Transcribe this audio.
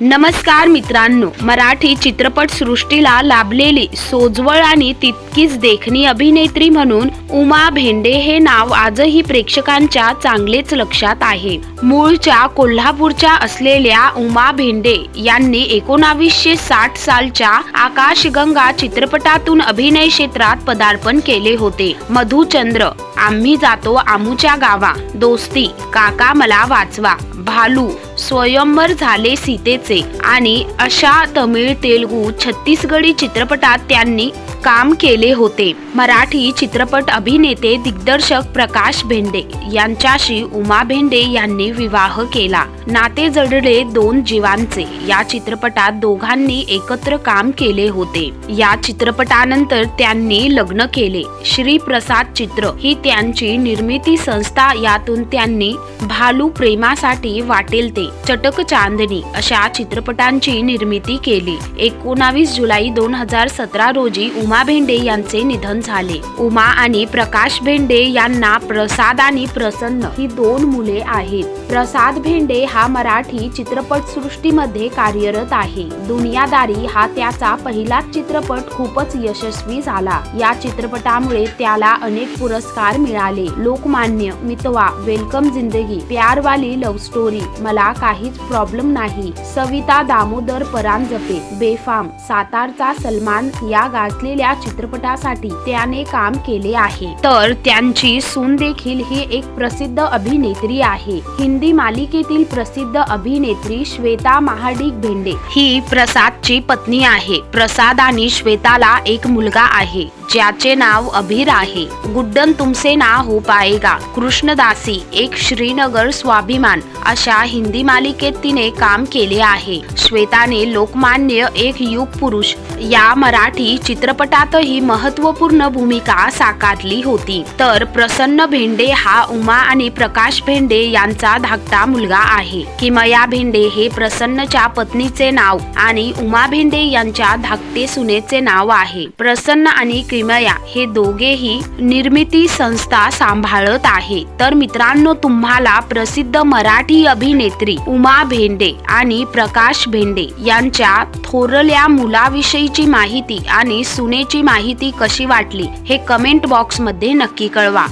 नमस्कार मित्रांनो मराठी चित्रपट सृष्टीला लाभलेली सोजवळ आणि तितकीच देखणी अभिनेत्री म्हणून उमा भेंडे हे नाव आजही प्रेक्षकांच्या चांगलेच लक्षात आहे. मूळच्या कोल्हापूरच्या असलेल्या उमा भेंडे यांनी एकोणावीसशे साठ सालच्या आकाशगंगा चित्रपटातून अभिनय क्षेत्रात पदार्पण केले होते. मधुचंद्र आम्ही जातो आमूच्या गावा. दोस्ती काका मला वाचवा. भालू स्वयंवर झाले सीतेचे. आणि अशा तमिळ तेलगू छत्तीसगडी चित्रपटात त्यांनी काम केले होते. मराठी चित्रपट अभिनेते दिग्दर्शक प्रकाश भेंडे यांच्याशी उमा भेंडे यांनी विवाह केला. नाते जडले दोन जीवांचे. या चित्रपटात दोघांनी एकत्र काम केले होते. या चित्रपटानंतर त्यांनी लग्न केले. श्री प्रसाद चित्र ही त्यांची निर्मिती संस्था यातून त्यांनी भालू प्रेमासाठी वाटेल ते चटक चांदणी अशा चित्रपटांची निर्मिती केली. एकोणावीस जुलै दोन हजार सतरा रोजी उमा भेंडे यांचे निधन झाले. उमा आणि प्रकाश भेंडे यांना प्रसाद आणि प्रसन्न ही दोन मुले आहेत. प्रसाद भेंडे हा मराठी चित्रपट सृष्टीमध्ये कार्यरत आहे. दुनियादारी हा त्याचा पहिलाच चित्रपट खूपच यशस्वी झाला. या चित्रपटामुळे त्याला अनेक पुरस्कार मिळाले. लोकमान्य मितवा वेलकम जिंदगी प्यारवाली लव्ह स्टोरी मला काहीच प्रॉब्लेम नाही. सविता दामोदर परांजपे बेफाम सातारचा सलमान या गाजले असलेल्या चित्रपटासाठी त्याने काम केले आहे. तर त्यांची सून देखील ही एक प्रसिद्ध अभिनेत्री आहे. हिंदी मालिकेतील प्रसिद्ध अभिनेत्री श्वेता महाडिक भेंडे ही प्रसादची पत्नी आहे. प्रसाद आणि श्वेताला एक मुलगा आहे ज्याचे नाव अभिर आहे. गुड्डन तुमसे ना हो पाएगा. कृष्णदासी एक श्रीनगर स्वाभिमान अशा हिंदी मालिकेत तिने काम केले आहे. श्वेताने लोकमान्य एक युग पुरुष या मराठी चित्रपट चित्रपटातही महत्त्वपूर्ण भूमिका साकारली होती. तर प्रसन्न भेंडे हा उमा आणि प्रकाश भेंडे यांचा धाकटा मुलगा आहे. किमया भेंडे हे प्रसन्नच्या पत्नीचे नाव आणि उमा भेंडे यांच्या धाकटे सुनेचे नाव आहे. प्रसन्न आणि किमया हे दोघेही निर्मिती संस्था सांभाळत आहे. तर मित्रांनो तुम्हाला प्रसिद्ध मराठी अभिनेत्री उमा भेंडे आणि प्रकाश भेंडे यांच्या थोरल्या मुलाविषयीची माहिती आणि सुने घटनेची माहिती कशी वाटली हे कमेंट बॉक्समध्ये नक्की कळवा.